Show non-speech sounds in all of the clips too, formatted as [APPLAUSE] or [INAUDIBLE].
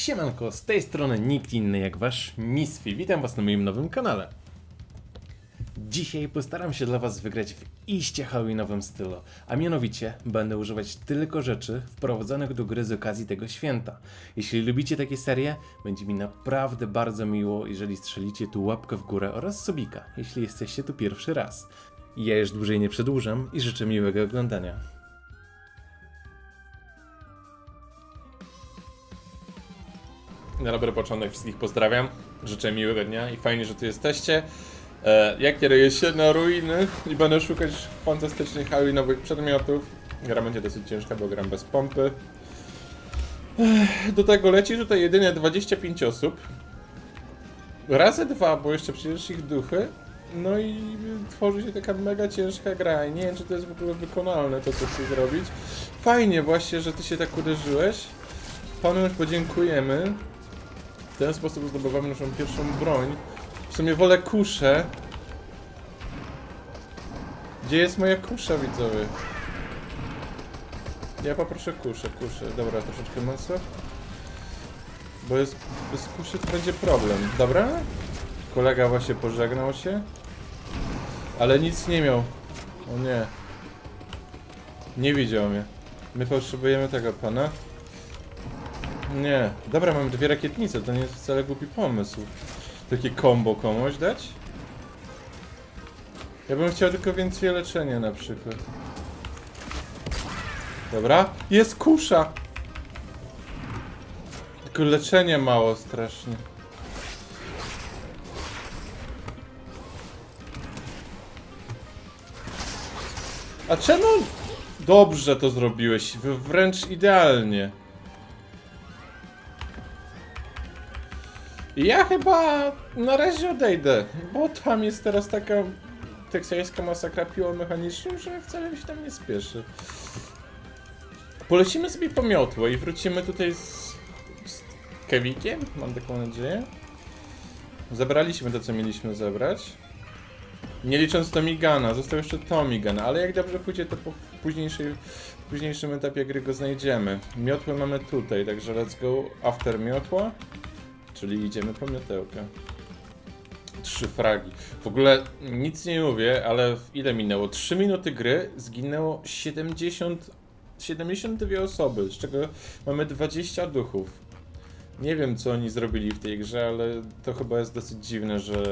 Siemanko, z tej strony nikt inny jak wasz Misfi. Witam was na moim nowym kanale. Dzisiaj postaram się dla was wygrać w iście halloweenowym stylu, a mianowicie będę używać tylko rzeczy wprowadzonych do gry z okazji tego święta. Jeśli lubicie takie serie, będzie mi naprawdę bardzo miło, jeżeli strzelicie tu łapkę w górę oraz subika, jeśli jesteście tu pierwszy raz. Ja już dłużej nie przedłużam i życzę miłego oglądania. Na dobry początek wszystkich pozdrawiam. Życzę miłego dnia i fajnie, że tu jesteście. E, ja kieruję się na ruiny i będę szukać fantastycznych halloweenowych przedmiotów. Gra będzie dosyć ciężka, bo gram bez pompy. Do tego leci tutaj jedynie 25 osób. Razy dwa, bo jeszcze przecież ich duchy. No i tworzy się taka mega ciężka gra i nie wiem, czy to jest w ogóle wykonalne to, co chcę zrobić. Fajnie właśnie, że ty się tak uderzyłeś. Panu już podziękujemy. Ten sposób zdobywamy naszą pierwszą broń. W sumie wolę kuszę. Gdzie jest moja kusza, widzowie? Ja poproszę kuszę, kuszę. Dobra, troszeczkę mocno. Bo jest, bez kuszy to będzie problem. Dobra? Kolega właśnie pożegnał się. Ale nic nie miał. O nie. Nie widział mnie. My potrzebujemy tego pana. Nie. Dobra, mamy dwie rakietnice, to nie jest wcale głupi pomysł. Takie combo komuś dać? Ja bym chciał tylko więcej leczenia na przykład. Dobra. Jest kusza! Tylko leczenie mało strasznie. A czemu dobrze to zrobiłeś? Wręcz idealnie. Ja chyba na razie odejdę, bo tam jest teraz taka teksańska masakra piłą mechaniczną, że wcale mi się tam nie spieszy. Polecimy sobie po miotło i wrócimy tutaj z, z Kevikiem, mam taką nadzieję. Zebraliśmy to, co mieliśmy zebrać. Nie licząc Tomigana, został jeszcze Tomigan, ale jak dobrze pójdzie, to po późniejszej, późniejszym etapie gry go znajdziemy. Miotłę mamy tutaj, także let's go after miotła. Czyli idziemy po miotełkę. Trzy fragi. W ogóle nic nie mówię, ale ile minęło? 3 minuty gry zginęło 70, 72 osoby, z czego mamy 20 duchów. Nie wiem co oni zrobili w tej grze, ale to chyba jest dosyć dziwne, że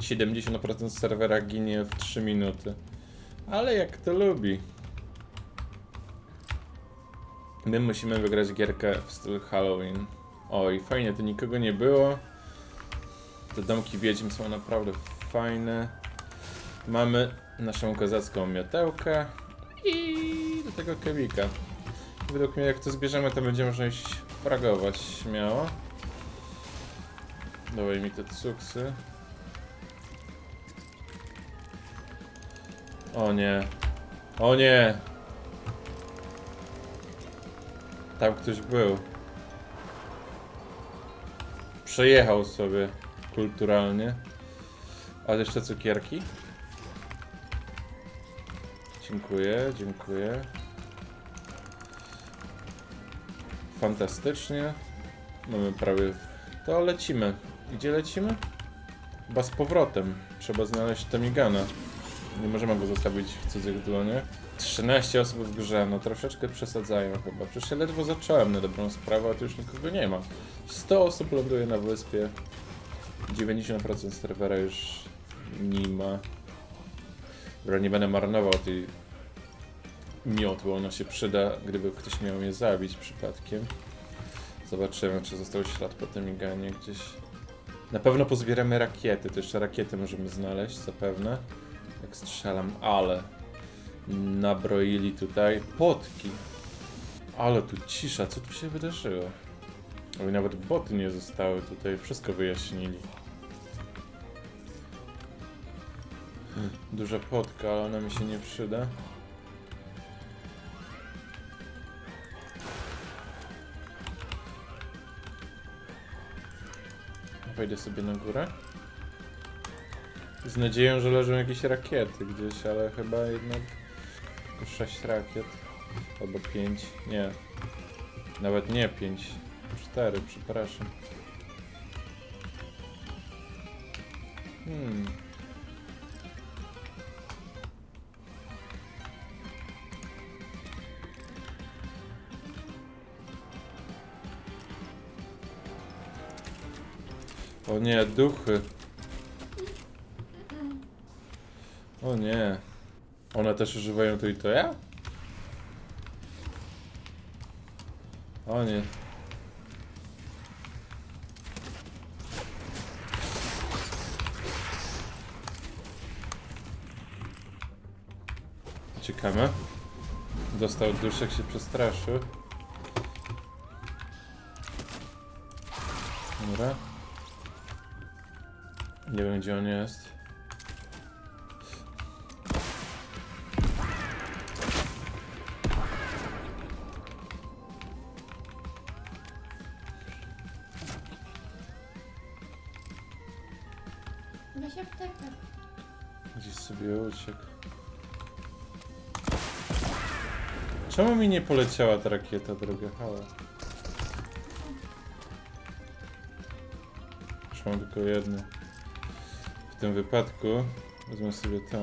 70% serwera ginie w 3 minuty. Ale jak to lubi. My musimy wygrać gierkę w stylu Halloween. Oj, fajnie, tu nikogo nie było. Te domki wiedźm są naprawdę fajne. Mamy naszą kozacką miotełkę i do tego kewika. Według mnie jak to zbierzemy, to będziemy można iść fragować śmiało. Dawaj mi te cuksy. O nie. O nie! Tam ktoś był. Przejechał sobie kulturalnie. Ale jeszcze cukierki. Dziękuję, dziękuję. Fantastycznie. Mamy prawie. To lecimy. Gdzie lecimy? Chyba z powrotem. Trzeba znaleźć Tomigana. Nie możemy go zostawić w cudzych dłoniach. 13 osób w grze, no troszeczkę przesadzają chyba. Przecież ja ledwo zacząłem na dobrą sprawę, a tu już nikogo nie ma. 100 osób ląduje na wyspie. 90% serwera już nie ma. Dobra, nie będę marnował tej miotły, ona się przyda, gdyby ktoś miał mnie zabić przypadkiem. Zobaczymy, czy został ślad po tym miganie gdzieś. Na pewno pozbieramy rakiety, to jeszcze rakiety możemy znaleźć, zapewne. Jak strzelam, ale nabroili tutaj potki. Ale tu cisza, co tu się wydarzyło? Nawet boty nie zostały tutaj, wszystko wyjaśnili. Duża potka, ale ona mi się nie przyda. Wejdę sobie na górę. Z nadzieją, że leżą jakieś rakiety gdzieś, ale chyba jednak 6 rakiet. Albo 5. Nie. Nawet nie 5. 4, przepraszam. Hmm. O nie, duchy. O nie. One też używają to i to ja? O nie. Ciekawe. Dostał duszek, się przestraszył. Dobra. Nie wiem gdzie on jest. Czemu mi nie poleciała ta rakieta, droga? Halo. Już mam tylko jedno. W tym wypadku wezmę sobie to.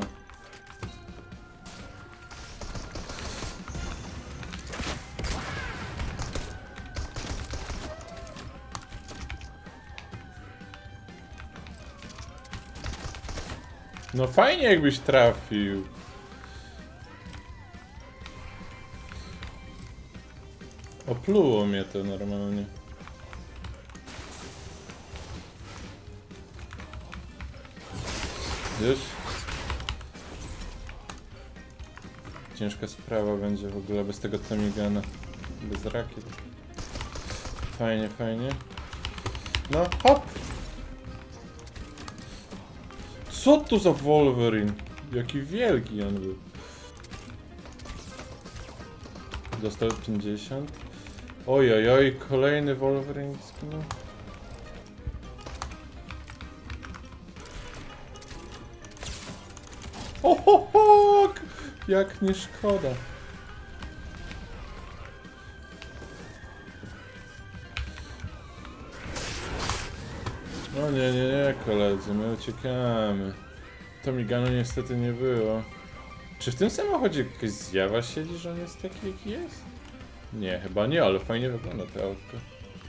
No fajnie jakbyś trafił. Opluło mnie to normalnie. Wiesz? Ciężka sprawa będzie w ogóle bez tego Tomigana. Bez rakiet. Fajnie, fajnie. No, hop! Co to za Wolverine? Jaki wielki on był. Dostał 50. Oj, oj, kolejny Wolverine zginął. O, ho, ho, k- jak nie szkoda. No nie, nie, nie, koledzy, my uciekamy. Tomiganu niestety nie było. Czy w tym samochodzie jakaś zjawa siedzi, że on jest taki jaki jest? Nie, chyba nie, ale fajnie wygląda to autko.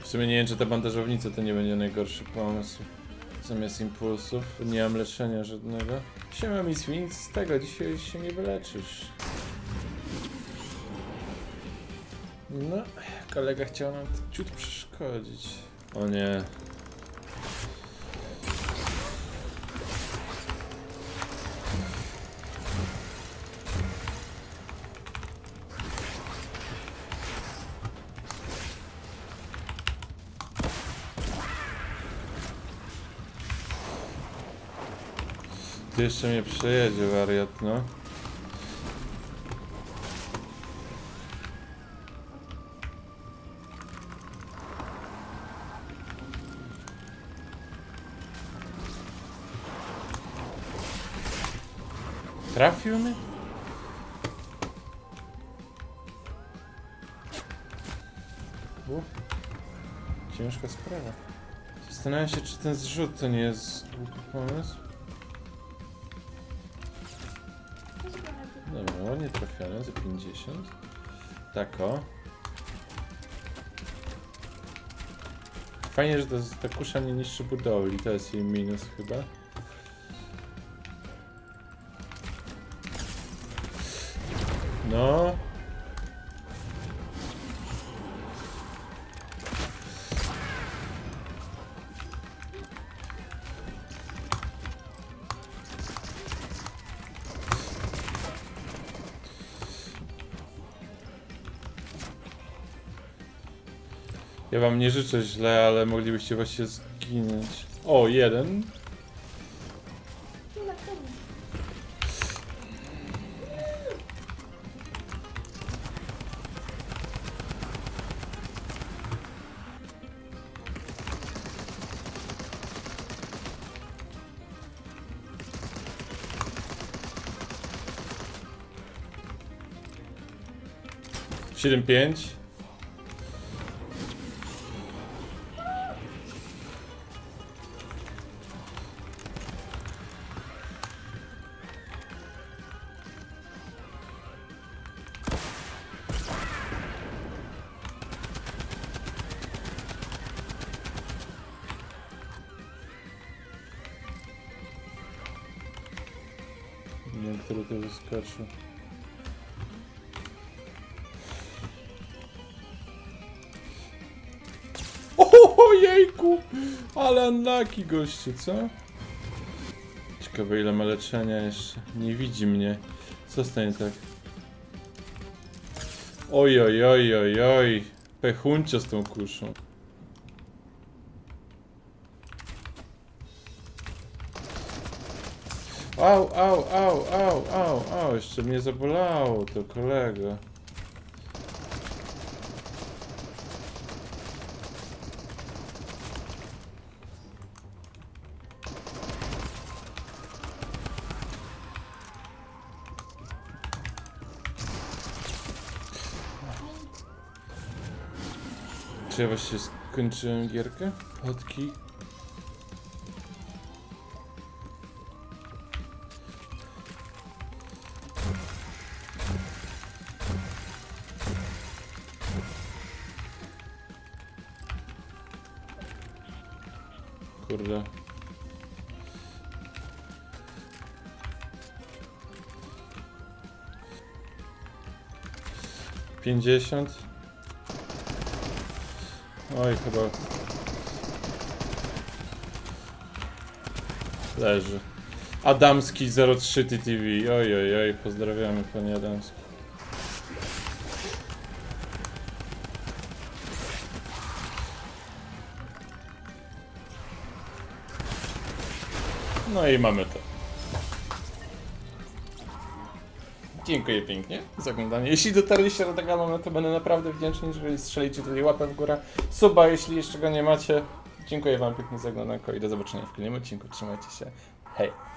W sumie nie wiem, czy ta bandażownica to nie będzie najgorszy pomysł. Zamiast impulsów, nie mam leczenia żadnego. Siema mi nic z tego, dzisiaj się nie wyleczysz. No, kolega chciał nam ciut przeszkodzić. O nie. Ty jeszcze mnie przejedzie, wariat, no. Trafił mnie? Ciężka sprawa. Zastanawiam się, czy ten zrzut to nie jest głupi pomysł. Dobra, ładnie trafione za 50. Tak o. Fajnie, że ta, ta kusza nie niszczy budowli, to jest jej minus chyba. No. Ja wam nie życzę źle, ale moglibyście właśnie zginąć. O, jeden. Siedem pięć. Który tu wyskoczył. [LAUGHS] O, jejku! Ale unlucky gościu, co? Ciekawe ile ma leczenia jeszcze. Nie widzi mnie. Co stanie tak? Oj, oj, oj, oj, oj. Pechuncio z tą kuszą. Au, au, au, au, au, au, jeszcze mnie zabolało to kolega. Czy ja właśnie skończyłem gierkę? Chodki. 50. Oj, chyba... Leży. Adamski 03 TTV. Oj, oj, oj, pozdrawiamy panie Adamski. No i mamy to. Dziękuję pięknie za oglądanie. Jeśli dotarliście do tego momentu, będę naprawdę wdzięczny, jeżeli strzelicie tutaj łapę w górę, suba, jeśli jeszcze go nie macie. Dziękuję wam pięknie za oglądanko i do zobaczenia w kolejnym odcinku. Trzymajcie się. Hej!